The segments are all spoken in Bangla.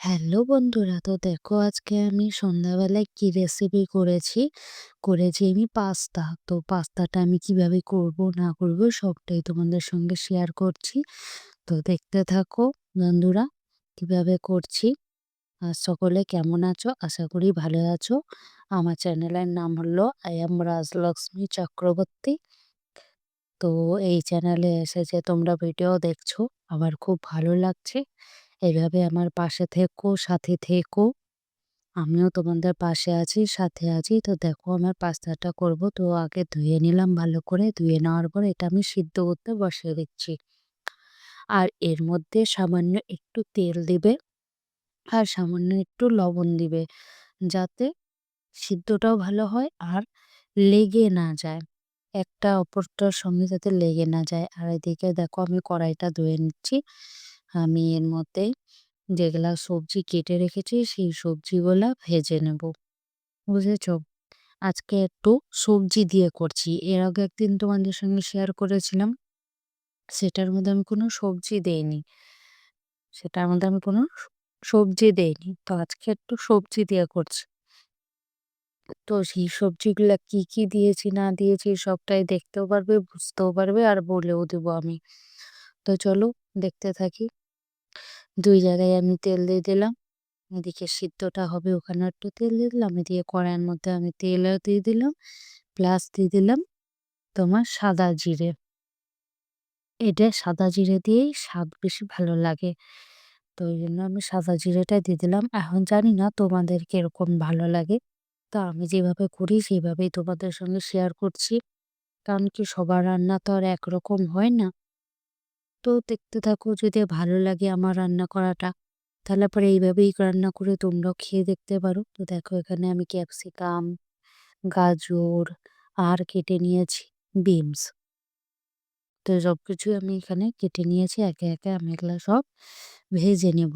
হ্যালো বন্ধুরা, তো দেখো আজকে আমি সন্ধ্যাবেলায় কি রেসিপি করেছি? করেছি আমি পাস্তা। তো পাস্তাটা আমি কীভাবে করব, না করব সবটাই তোমাদের সঙ্গে শেয়ার করছি। তো দেখতে থাকো বন্ধুরা, কীভাবে করছি। আর সকলে কেমন আছো? আশা করি ভালো আছো। আমার চ্যানেলের নাম হলো আই এম রাজলক্ষ্মী চক্রবর্তী তো এই চ্যানেলে এসেছে তোমরা ভিডিও দেখছ, আমার খুব ভালো লাগছে। এভাবে আমার পাশে থেকো, সাথে থেকো। আমিও তোমাদের পাশে আছি, সাথে আছি। তো দেখো আমার পাস্তাটা করব। তো আগে ধুয়ে নিলাম ভালো করে। ধুয়ে নেওয়ার পর এটা আমি সিদ্ধ করতে বসিয়ে দিচ্ছি। আর এর মধ্যে সামান্য একটু তেল দিবে আর সামান্য একটু লবণ দিবে যাতে সিদ্ধটাও ভালো হয় আর লেগে না যায়। একটা অপরটার সঙ্গে যাতে লেগে না যায়। আর এদিকে দেখো আমি কড়াইটা ধুয়ে নিচ্ছি। আমি এর মধ্যে যেগুলা সবজি কেটে রেখেছি, সেই সবজিগুলা ভেজে নেব। বুঝেছ? আজকে একটু সবজি দিয়ে করছি। এর আগে একদিন তোমাদের সঙ্গে শেয়ার করেছিলাম, সেটার মধ্যে আমি কোনো সবজি দেইনি। সেটার মধ্যে আমি কোনো সবজি দেইনি। তো আজকে একটু সবজি দিয়ে করছি। তো সেই সবজিগুলা কি কি দিয়েছি, না দিয়েছি, সবটাই দেখতেও পারবে, বুঝতেও পারবে, আর বলেও দেবো আমি। তো চলো দেখতে থাকি। দুই জায়গায় আমি তেল দিয়ে দিলাম। এদিকে সিদ্ধটা হবে ওখানে একটু তেল দিয়ে দিলাম। এদিকে কড়াইয়ের মধ্যে আমি তেলও দিয়ে দিলাম প্লাস দিয়ে দিলাম তোমার সাদা জিরে। এটা সাদা জিরে দিয়েই স্বাদ বেশি ভালো লাগে। তো ওই জন্য আমি সাদা জিরেটা দিয়ে দিলাম। এখন জানি না তোমাদের কীরকম ভালো লাগে। তো আমি যেভাবে করি সেইভাবেই তোমাদের সঙ্গে শেয়ার করছি। কারণ কি সবার রান্না তো আর একরকম হয় না। তো দেখতে থাকো যদি ভালো লাগে আমার রান্না করাটা। তাহলে পরে এইভাবেই রান্না করে তোমরাও খেয়ে দেখতে পারো। তো দেখো এখানে আমি ক্যাপসিকাম, গাজর আর কেটে নিয়েছি, বিনস। তো সব কিছু আমি এখানে কেটে নিয়েছি, একে একে আমি এগুলো সব ভেজে নেব।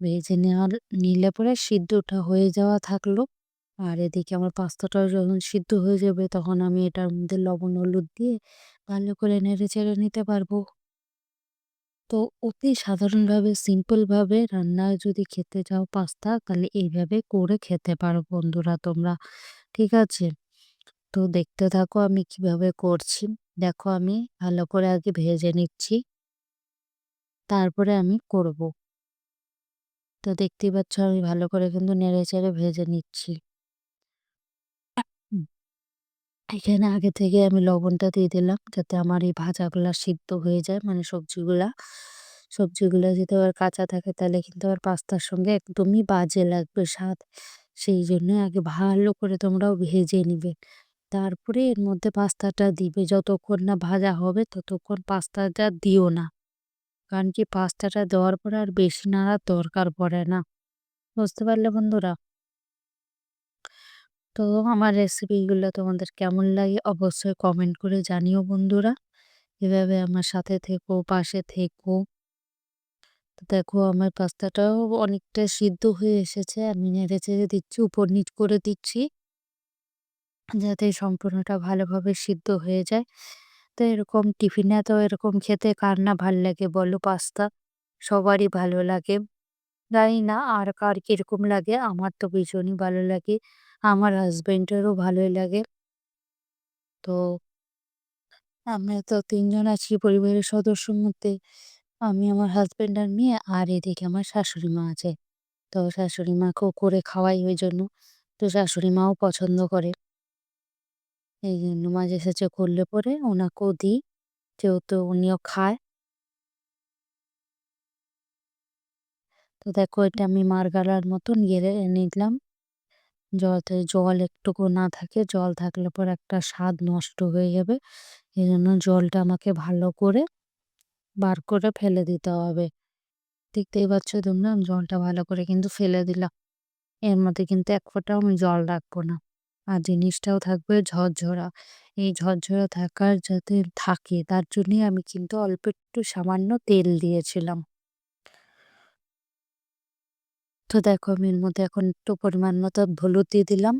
ভেজে নেওয়ার, নিলে পরে সিদ্ধটা হয়ে যাওয়া থাকল। আর এদিকে আমার পাস্তাটা যখন সিদ্ধ হয়ে যাবে তখন আমি এটার মধ্যে লবণ, হলুদ দিয়ে ভালো করে নেড়ে চেড়ে নিতে পারব। তো অতি সাধারণভাবে সিম্পলভাবে রান্না যদি খেতে চাও পাস্তা, তাহলে এইভাবে করে খেতে পারো বন্ধুরা তোমরা। ঠিক আছে? তো দেখতে থাকো আমি কীভাবে করছি। দেখো আমি ভালো করে আগে ভেজে নিচ্ছি। তারপরে আমি করব। তো দেখতেই পাচ্ছ আমি ভালো করে কিন্তু নেড়ে চেড়ে ভেজে নিচ্ছি। এখানে আগে থেকে আমি লবণটা দিয়ে দিলাম যাতে আমার এই ভাজাগুলা সিদ্ধ হয়ে যায় মানে সবজিগুলা। সবজিগুলো যদি আবার কাঁচা থাকে তাহলে কিন্তু আবার পাস্তার সঙ্গে একদমই বাজে লাগবে স্বাদ। সেই জন্য আগে ভালো করে তোমরাও ভেজে নিবে। তারপরে এর মধ্যে পাস্তাটা দিবে। যতক্ষণ না ভাজা হবে ততক্ষণ পাস্তাটা দিও না। কারণ কি পাস্তাটা দেওয়ার পরে আর বেশি নাড়ার দরকার পড়ে না। বুঝতে পারলে বন্ধুরা? তো আমার রেসিপিগুলো তোমাদের কেমন লাগে অবশ্যই কমেন্ট করে জানিও বন্ধুরা। এভাবে আমার সাথে থেকো, পাশে থেকো। তো দেখো আমার পাস্তাটাও অনেকটা সিদ্ধ হয়ে এসেছে। আমি নেড়ে চেড়ে দিচ্ছি, উপর নিচ করে দিচ্ছি। যাতে সম্পূর্ণটা ভালোভাবে সিদ্ধ হয়ে যায়। তো এরকম টিফিনে তো এরকম খেতে কার না ভালো লাগে বলো পাস্তা? সবারই ভালো লাগে। জানি না আর কার কীরকম লাগে, আমার তো ভীষণই ভালো লাগে। আমার হাজবেন্ডেরও ভালোই লাগে। তো আমরা তো তিনজন আছি পরিবারের সদস্যর মধ্যে। আমি আমার হাজবেন্ড আর মেয়ে আর এদিকে আমার শাশুড়ি মা আছে। তো শাশুড়ি মাকেও করে খাওয়াই ওই জন্য। তো শাশুড়ি মাও পছন্দ করে। এই জন্য মাঝে সাঝে করলে পরে ওনাকেও দিই, যেহেতু উনিও খায়। তো দেখো এটা আমি মার গালার মতন গেড়ে নিলাম। যাতে জল একটুকু না থাকে, জল থাকলে পর একটা স্বাদ নষ্ট হয়ে যাবে। এই জন্য জলটা আমাকে ভালো করে বার করে ফেলে দিতে হবে। দেখতেই পাচ্ছ তোমরা জলটা ভালো করে কিন্তু ফেলে দিলাম। এর মধ্যে কিন্তু এক ফোঁটাও আমি জল রাখব না। আর জিনিসটাও থাকবে ঝরঝরা। এই ঝরঝরা থাকার যাতে থাকে, তার জন্যই আমি কিন্তু অল্প একটু সামান্য তেল দিয়েছিলাম। তো দেখো আমি এর মধ্যে এখন একটু পরিমাণ মতো হলুদ দিয়ে দিলাম।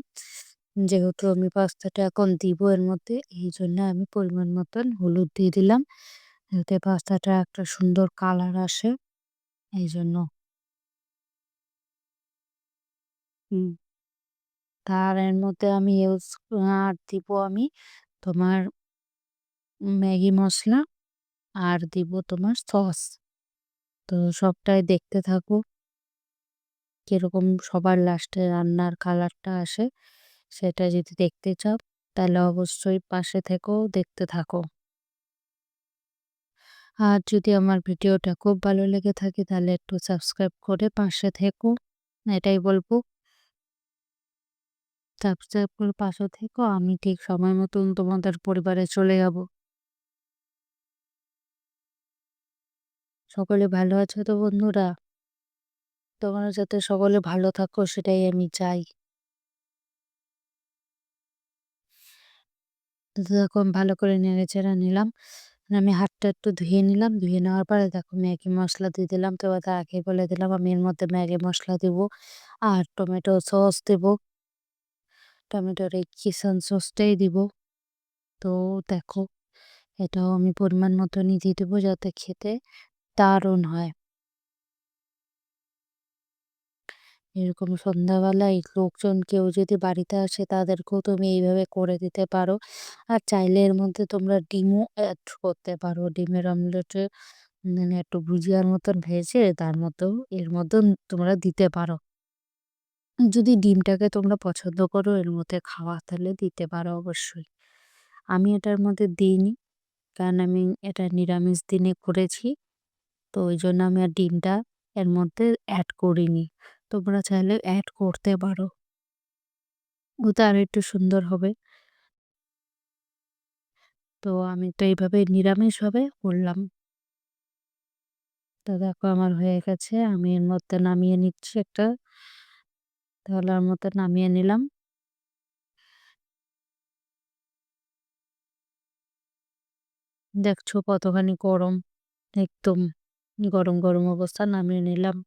যেহেতু আমি পাস্তাটা এখন দিব এর মধ্যে, এই জন্য আমি পরিমাণ মতন হলুদ দিয়ে দিলাম। যাতে পাস্তাটা একটা সুন্দর কালার আসে, এই জন্য। তার এর মধ্যে আমি ইউজ, আর দিব আমি তোমার ম্যাগি মশলা আর দিব তোমার সস। তো সবটাই দেখতে থাকো। কীরকম সবার লাস্টে রান্নার কালারটা আসে, সেটা যদি দেখতে চাও, তাহলে অবশ্যই পাশে থেকেও দেখতে থাকো। আর যদি আমার ভিডিওটা খুব ভালো লেগে থাকে, তাহলে একটু সাবস্ক্রাইব করে পাশে থেকো। এটাই বলব। সাবস্ক্রাইব করে পাশে থেকো, আমি ঠিক সময় মতন তোমাদের পরিবারে চলে যাব। সকলে ভালো আছো তো বন্ধুরা? তোমরা যাতে সকলে ভালো থাকো, সেটাই আমি চাই। দেখো ভালো করে নেড়েচেড়ে নিলাম। আমি হাতটা একটু ধুয়ে নিলাম। ধুয়ে নেওয়ার পরে দেখো, ম্যাগি মশলা দিয়ে দিলাম। তো তার আগে বলে দিলাম, আমি এর মধ্যে ম্যাগি মশলা দিব আর টমেটো সস দেব। টমেটোর এই কিষান সসটাই দিব। তো দেখো, এটাও আমি পরিমাণ মতনই দিয়ে দেবো যাতে খেতে দারুণ হয়। এরকম সন্ধ্যাবেলায় লোকজন কেউ যদি বাড়িতে আসে তাদেরকেও তুমি এইভাবে করে দিতে পারো। আর চাইলে এর মধ্যে তোমরা ডিমও অ্যাড করতে পারো। ডিমের অমলেটে মানে একটু ভুজিয়ার মতন ভেজে তার মধ্যেও এর মধ্যে তোমরা দিতে পারো। যদি ডিমটাকে তোমরা পছন্দ করো এর মধ্যে খাওয়া তাহলে দিতে পারো অবশ্যই। আমি এটার মধ্যে দিইনি, কারণ আমি এটা নিরামিষ দিনে করেছি। তো ওই জন্য আমি আর ডিমটা এর মধ্যে অ্যাড করিনি। তোমরা চাইলে অ্যাড করতে পারো। ওতে আরও একটু সুন্দর হবে। তো আমি তো এইভাবে নিরামিষভাবে করলাম। তো দেখো আমার হয়ে গেছে, আমি এর মধ্যে নামিয়ে নিচ্ছি একটা। তাহলে মধ্যে নামিয়ে নিলাম। দেখছ কতখানি গরম, একদম গরম গরম অবস্থা, নামিয়ে নিলাম।